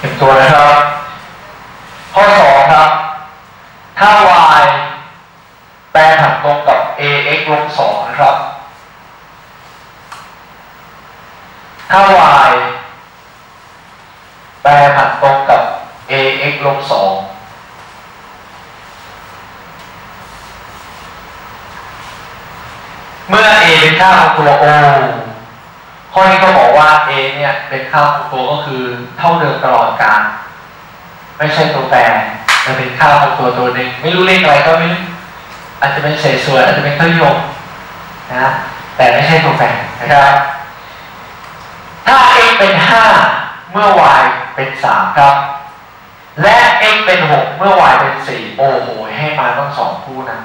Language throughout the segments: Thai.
เก็บตัวนะครับ ข้อสองครับ ถ้า y แปรผันตรงกับ ax ลบสองนะครับ ถ้า y แปรผันตรงกับ ax ลบสองเมื่อ a เป็นค่าของตัว o ข้อนี้ก็บอกว่า a เนี่ยเป็นค่าของตัวก็คือเท่าเดิมตลอดกาลไม่ใช่ตัวแปรมันเป็นค่าของตัวตัวหนึ่งไม่รู้เลขอะไรก็ไม่รู้อาจจะเป็นเศษส่วนอาจจะเป็นเครื่องยนต์นะแต่ไม่ใช่ตัวแปรนะครับถ้า x เป็น 5 เมื่อ y เป็น 3 ครับ และ x เป็น 6 เมื่อ y เป็น 4 โอ้โห ให้มาต้องสองคู่นะ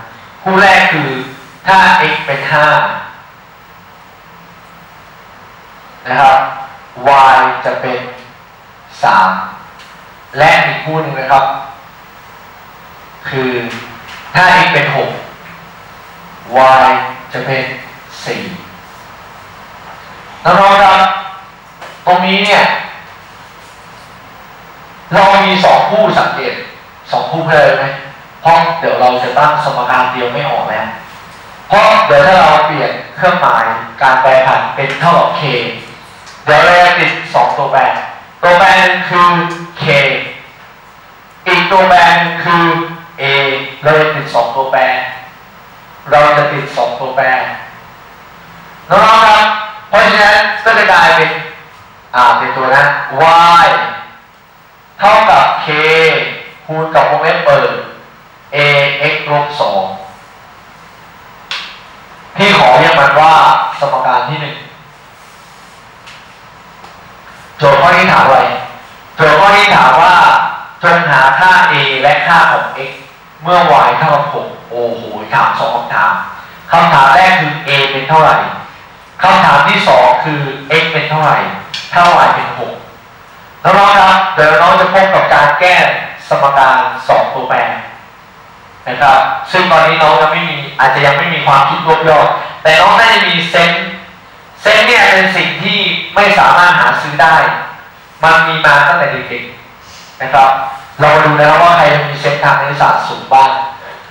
คู่แรกคือถ้า x เป็น 5 นะครับ y จะเป็น 3 และอีกคู่หนึ่งนะครับ คือถ้า x เป็น 6 y จะเป็น 4น้องๆครับ ตรงนี้เนี่ย เรามีสองคู่สังเกตสองคู่เพลินไหมเพราะเดี๋ยวเราจะตั้งสมการเดียวไม่ออกแล้วเพราะเดี๋ยวถ้าเราเปลี่ยนเครื่องหมายการแปรผันเป็นเท่ากับ k เดี๋ยวเราจะติดสองตัวแปรตัวแปรหนึงคือ k อีกตัวแปรหนึงคือ a เราจะติดสองตัวแปร เราจะติดสองตัวแปรน้องๆครับ เพราะฉะนั้นก็จะกลายเป็น อ่า เป็นตัวนั้น y เท่ากับ k คูณกับวงเล็บเปิด a x ลบสองที่ขอเรียกมันว่าสมการที่หนึ่งโจทย์ข้อนี้ถามอะไรโจทย์ข้อนี้ถามว่าจงหาค่า a และค่าของ x เมื่อ y เท่ากับ6โอ้โหถามสองคำถามคำถามแรกคือ a เป็นเท่าไหร่คำถามที่สองคือ x เป็นเท่าไหร่ถ้า y เป็น6น้องๆครับเดี๋ยวน้องจะพบกับการแก้สมการสองตัวแปรนะครับซึ่งตอนนี้น้องยังไม่มีอาจจะยังไม่มีความคิดรวบยอดแต่น้องน่าจะมีเซนส์ เซนเนี่ยเป็นสิ่งที่ไม่สามารถหาซื้อได้ มันมีมาตั้งแต่เด็กๆนะครับ เรามาดูนะครับว่าใครมีเซนทางคณิตศาสตร์สูงบ้าง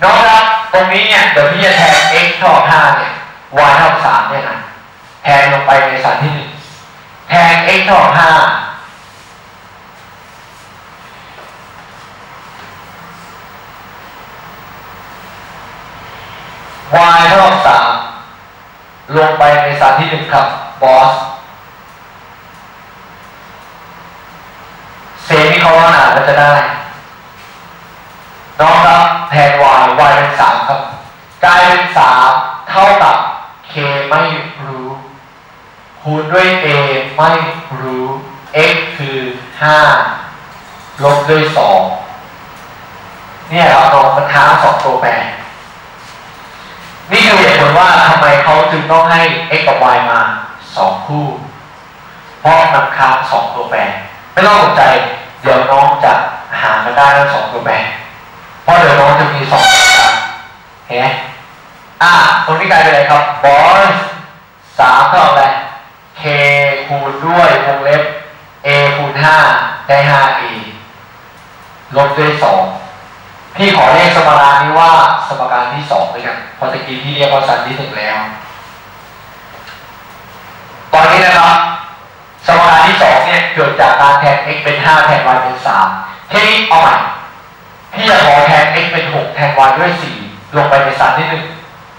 น้องครับตรงนี้เนี่ยเดี๋ยวพี่จะแทน x เท่ากับ5เนี่ย y เท่ากับ3เนี่ยนะแทนลงไปในสารที่หนึ่งแทน x เท่ากับ5 y เท่ากับ ลงไปในสารที่หนึ่งครับบอสเซมิคอลอนอ่านแล้วจะได้ น้องครับแทน y y เป็นสามครับกลายเป็นสามเท่ากับ k ไม่รู้คูณด้วย a ไม่รู้ x คือห้าลบด้วยสองเนี่ยครับน้องมันค้าสองตัวแปร นี่คือเหตุผลว่าทำไมเขาจึงต้องให้ x กับ y มาสองคู่ เพราะมันค้างสองตัวแปร ไม่ต้องสนใจ เดี๋ยวน้องจะหากันได้ทั้งสองตัวแปร เพราะเดี๋ยวน้องจะมีสองตัวแปรเห็นไหมอะตรงนี้กลายเป็นอะไรครับบอสสามเท่ากับอะไร k คูณด้วยวงเล็บ a คูณห้าได้ห้า a ลบด้วยสอง พี่ขอเรียกสมการนี้ว่าสมการที่สองด้วยกันพราะตะกี้พี่เรียกว่าสันที่หนึ่งแล้ว ตอนนี้นะครับสมการที่สองเนี่ยเกิดจากการแทน x เป็นห้าแทน y เป็นสามทีนี้เอาใหม่พี่จะขอแทน x เป็นหกแทน y ด้วยสี่ลงไปในสันที่หนึ่ง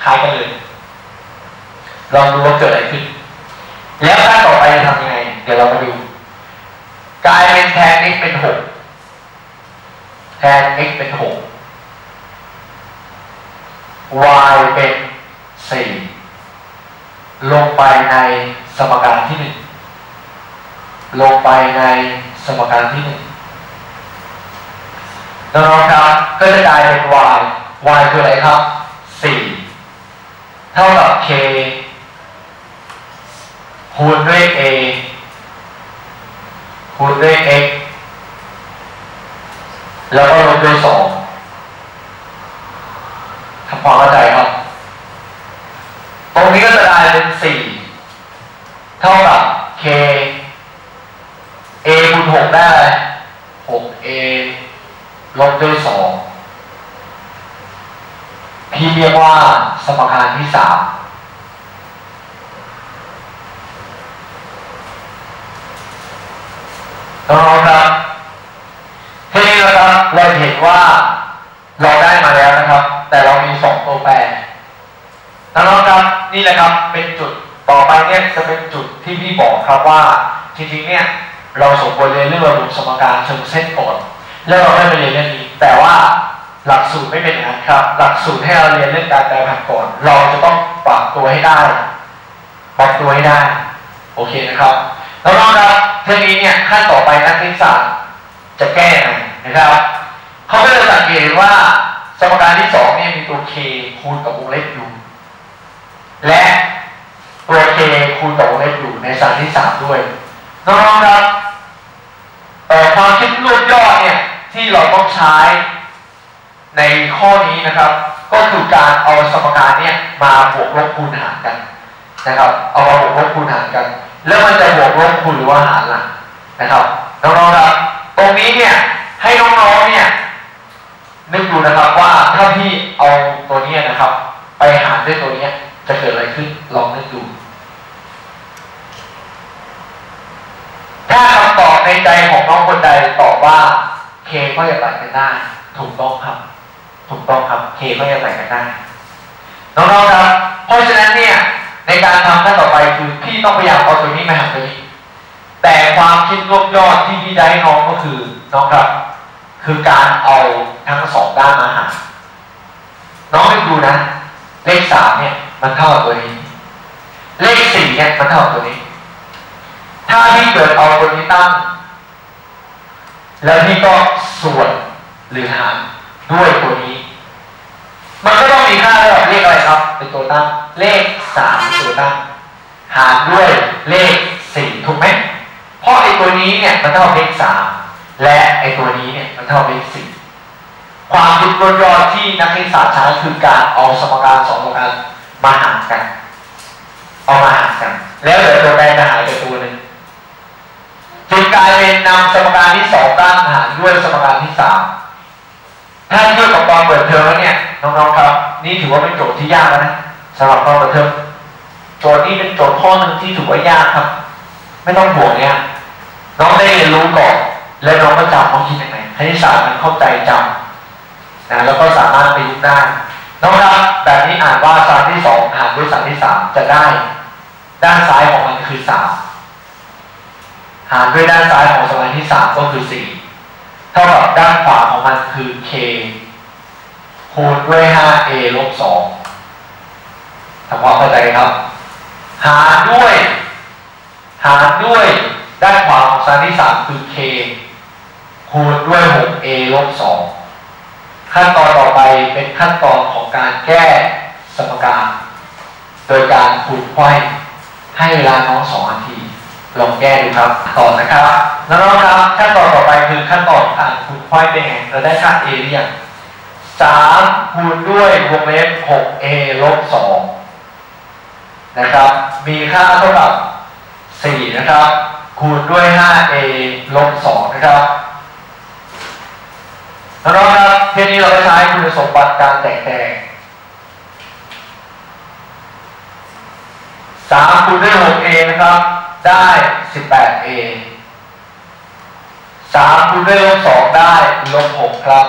คล้ายกันเลยลองดูว่าเกิดอะไรขึ้น แล้วขั้นต่อไปจะทำยังไง เดี๋ยวเรามาดู กลายเป็นแทน x เป็นหก แทน x เป็นหก y เป็นสี่ลงไปในสมการที่หนึ่งลงไปในสมการที่หนึ่งน้องๆครับก็จะกลายเป็น y y คืออะไรครับสี่เท่ากับ k คูณด้วย a คูณด้วย x บด้วยสองทำความเข้าใจครับ ตรงนี้ก็จะกลายเป็นสี่เท่ากับ k a คูณหกได้อะไร 6a ลบด้วย2ที่เรียกว่าสมการที่3น้องครับ ทีนี้นะครับเราเห็นว่าเราได้มาแล้วนะครับ แต่เรามีสองตัวแปรน้องๆครับนี่แหละครับเป็นจุดต่อไปเนี่ยจะเป็นจุดที่พี่บอกครับว่าจริงๆเนี่ยเราสมควรเรียนเรื่องระบบสมการเชิงเส้นก่อนแล้วเราได้ไปเรียนเรื่องนี้ แต่ว่าหลักสูตรไม่เป็นอย่างนั้นครับ หลักสูตรให้เราเรียนเรื่องการแปลผันก่อน เราจะต้องปรับตัวให้ได้ปรับตัวให้ได้ โอเคนะครับ แล้วน้องครับเทอมนี้เนี่ยขั้นต่อไปนักวิทยาศาส จะแก้ไงนะครับเขาก็เลยสังเกตว่าสมการที่สองนี่มีตัว k คูณกับวงเล็บอยู่ และตัว k คูณกับวงเล็บอยู่ในสถานที่สามด้วยน้องๆครับเอ่อความคิดรวบยอดเนี่ยที่เราต้องใช้ในข้อนี้นะครับ ก็คือการเอาสมการเนี่ยมาบวกลบคูณหารกันนะครับ เอามาบวกลบคูณหารกัน แล้วมันจะบวกลบคูณหรือว่าหารล่ะนะครับน้องๆครับ ตรงนี้เนี่ยให้น้องๆเนี่ยนึกดูนะครับว่าถ้าพี่เอาตัวเนี้ยนะครับ ไปหารด้วยตัวเนี้ยจะเกิดอะไรขึ้นลองนึกดู ถ้าคำตอบในใจของน้องคนใดตอบว่า k ก็จะตัดกันได้ถูกต้องครับถูกต้องครับ k ก็จะตัดกันได้น้องๆครับเพราะฉะนั้นเนี่ยในการทำขั้นต่อไปคือพี่ต้องพยายามเอาตัวนี้มาหารตัวนี้ แต่ความคิดรวบยอดที่พี่ได้น้องก็คือน้องครับคือการเอาทั้งสองด้านมาหา น้องไปดูนะ เลขสามเนี่ย มันเท่ากับตัวนี้ เลขสี่เนี่ยมันเท่ากับตัวนี้ ถ้าพี่เกิดเอาตัวนี้ตั้ง แล้วพี่ก็ส่วนหรือหารด้วยตัวนี้ มันก็ต้องมีค่าระดับเลขอะไรครับ เป็นตัวตั้ง เลขสามตัวตั้ง หารด้วยเลขสี่ถูกไหม ตัวนี้เนี่ยมันเท่าเลขสามและไอตัวนี้เนี่ยมันเท่าเลขสี่ความคิดรอดที่นักวิทยาศาสตร์ใช้คือการเอาสมการสองสมการมาหารกัน เอามาหารกัน แล้วเหลือตัวแปรจะหายไปตัวหนึ่งจึงกลายเป็นนำสมการที่สองด้านหารด้วยสมการที่สามถ้าเทียบกับตอนเปิดเทอมแล้วเนี่ยน้องๆครับ นี่ถือว่าเป็นโจทย์ที่ยากนะสำหรับตอนเปิดเทอมโจทย์นี้เป็นโจทย์ข้อหนึ่งที่ถือว่ายากครับ ไม่ต้องห่วงเนี่ย น้องได้เรียนรู้ก่อน แล้วน้องก็จำน้องคิดยังไงคณิตศาสตร์มันเข้าใจจำนะแล้วก็สามารถประยุกต์ได้น้องครับแบบนี้อ่านว่าสารที่สองหารด้วยสารที่สามจะได้ ด้านซ้ายของมันคือสามหารด้วยด้านซ้ายของสมการที่สามก็คือสี่เท่ากับด้านขวาของมันคือ k คูณด้วย 5a ลบ2ทำความเข้าใจครับ หารด้วย หารด้วย ด้านขวาของสมการที่สามคือ k คูณด้วย 6a ลบ2ขั้นตอนต่อไปเป็นขั้นตอนของการแก้สมการ โดยการคูณไขว้ให้เวลาน้องสองนาที ลองแก้ดูครับ ต่อนะครับแล้วน้องครับขั้นตอนต่อไปคือขั้นตอนการคูณไขว้เป็นไงเราได้ค่า a หรือยังสามคูณด้วยวงเล็บ 6a ลบ2นะครับ มีค่าเท่ากับ4นะครับ คูณด้วย 5a ลบ 2 นะครับน้องๆครับเทปนี้เราใช้คุณสมบัติการแตกแตงสามคูณด้วย 6a นะครับ ได้ 18a สามคูณด้วยลบ 2 ได้ลบ 6 ครับ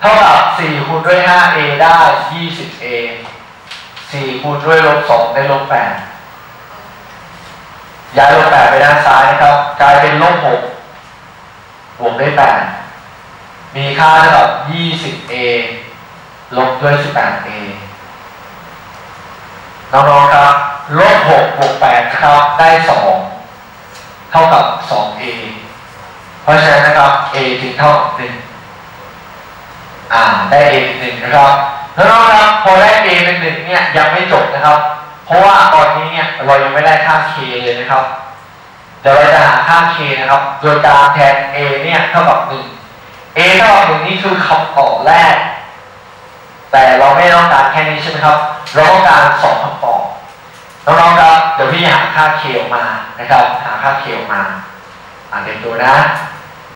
เท่ากับ 4 คูณด้วย 5a ได้ 20a 4คูณด้วยลบ 2 ได้ลบ 8 ย้ายลบ8ไปด้านซ้ายนะครับ กลายเป็นลบ6บวกด้วย8มีค่าเท่ากับ 20a ลบด้วย 18a น้องๆครับลบ6บวก8นะครับได้2เท่ากับ 2a เอเพราะฉะนั้นนะครับ a จึงเท่ากับ1อ่าได้ a เป็นหนึ่งนะครับแล้วน้องครับพอได้ a เป็นหนึ่งเนี่ยยังไม่จบนะครับ เพราะว่าตอนนี้เนี่ยเรายังไม่ได้ค่า k เลยนะครับเดี๋ยวเราจะหาค่า k นะครับ โดยการแทน a เนี่ยเท่ากับ1 a เท่ากับหนึ่งนี่คือคำตอบแรก แต่เราไม่ต้องการแค่นี้ใช่ไหมครับ เราต้องการสองคำตอบน้องๆครับเดี๋ยวพี่หาค่า k ออกมานะครับ หาค่า k ออกมา อ่านเต็มตัวนะ